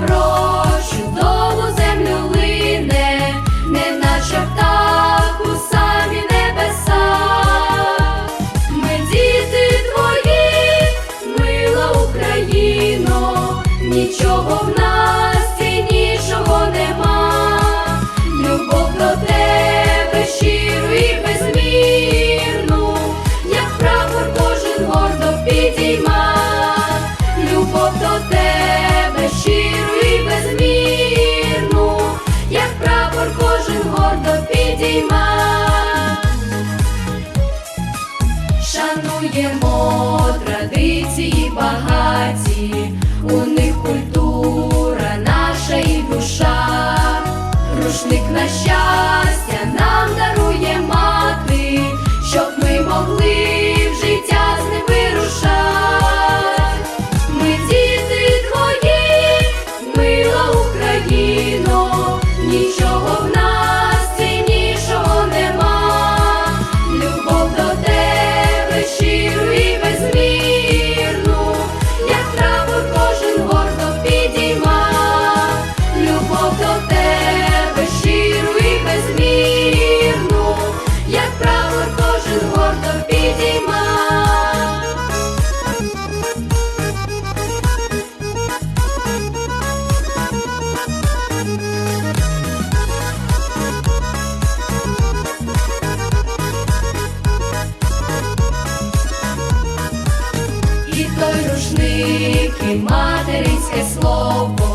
про. шануємо традиції багаті, у них культура наша і душа, рушник на щастя нам дарує мати, щоб ми могли в життя з ним. Ми діти твої, мила Україно, нічого. тільки материнське слово.